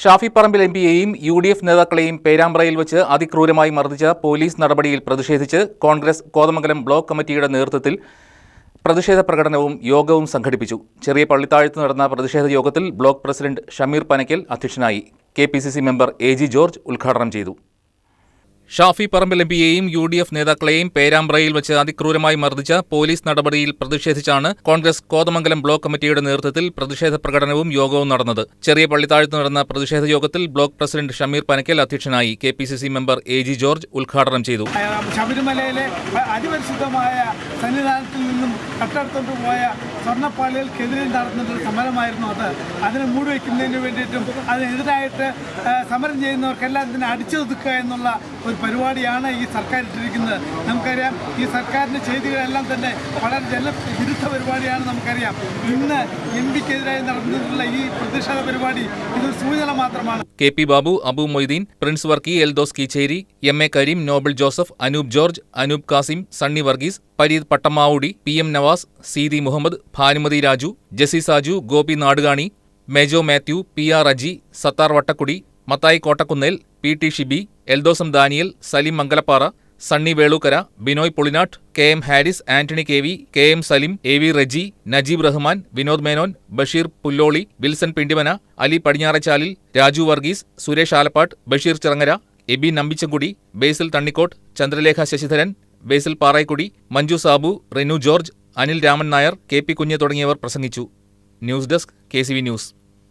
Shafi Parambil M പിയെയും U D F നേതാക്കളെയും പേരാമ്പ്രയിൽ വെച്ച് അതിക്രൂരമായി മർദ്ദിച്ച പോലീസ് നടപടിയിൽ പ്രതിഷേധിച്ച് കോൺഗ്രസ് കോതമംഗലം ബ്ലോക്ക് കമ്മിറ്റിയുടെ നേതൃത്വത്തിൽ പ്രതിഷേധ പ്രകടനവും യോഗവും സംഘടിപ്പിച്ചു. ചെറിയ പള്ളിത്താഴത്ത് നടന്ന പ്രതിഷേധ യോഗത്തിൽ ബ്ലോക്ക് പ്രസിഡന്റ് ഷമീർ പനക്കൽ അധ്യക്ഷനായി. കെ മെമ്പർ എ ജോർജ് ഉദ്ഘാടനം ചെയ്തു. ഷാഫി പറമ്പിൽ എം പിയെയും യു ഡി എഫ് നേതാക്കളെയും പേരാമ്പ്രയിൽ വെച്ച് അതിക്രൂരമായി മർദ്ദിച്ച പോലീസ് നടപടിയിൽ പ്രതിഷേധിച്ചാണ് കോൺഗ്രസ് കോതമംഗലം ബ്ലോക്ക് കമ്മിറ്റിയുടെ നേതൃത്വത്തിൽ പ്രതിഷേധ പ്രകടനവും യോഗവും നടന്നത്. ചെറിയ പള്ളിത്താഴത്ത് നടന്ന പ്രതിഷേധ യോഗത്തിൽ ബ്ലോക്ക് പ്രസിഡന്റ് ഷമീർ പനക്കൽ അധ്യക്ഷനായി K P C C member A G George ഉദ്ഘാടനം ചെയ്തു. ശബരിമലയിലെ അതിപരിശുദ്ധമായ സന്നിധാനത്തിൽ നിന്നും കട്ടെടുത്തോണ്ട് പോയ സ്വർണപ്പാളികൾക്കെതിരെ ഒരു സമരമായിരുന്നു അത്. അതിനെ മൂടിവെക്കുന്നതിന് വേണ്ടിയിട്ടും അതിനെതിരായിട്ട് സമരം ചെയ്യുന്നവർക്കെല്ലാം ഇതിനെ അടിച്ചൊതുക്കുക എന്നുള്ള ഒരു പരിപാടിയാണ് ഈ സർക്കാർ ഇട്ടിരിക്കുന്നത് നമുക്കറിയാം ഈ സർക്കാരിന്റെ ചെയ്തികളെല്ലാം തന്നെ വളരെ ജല വിരുദ്ധ പരിപാടിയാണ് നമുക്കറിയാം. ഇന്ന് എം പിക്കെതിരായി നടന്നിട്ടുള്ള ഈ പ്രതിഷേധ പരിപാടി ഇതൊരു സൂചന മാത്രമാണ്. K P Babu Abu Moideen Prince Varkey Eldhose Keecheri M A Kareem Noble Joseph Anoop George Anoop Kasim Sunny Varghese Pareed Pattamavudi P M Navas Seethi Muhammad Bhanumathi Raju Jessy Saju Gopi Nadukani Mejo Matthew P R Aji Sathar Vattakudi Mathai Kottakunnel P T Shibi എൽദോസം Daniel Salim Mangalappara Sunny Velookkara Binoy Polinattu K M Haris Antony K V K M Salim A V Reji Najeeb Rahman Vinod Menon Basheer Pulloli Wilson Pindimana Ali Padinjarachalil Raju Varghese Suresh Alappattu Basheer Chirangara Eby Nambichankudi Basil Thannikottu Chandralekha Sasidharan Basil Parayikudi Manju Sabu Rinu George Anil Raman Nair K P Kunju തുടങ്ങിയവർ പ്രസംഗിച്ചു. News desk K news.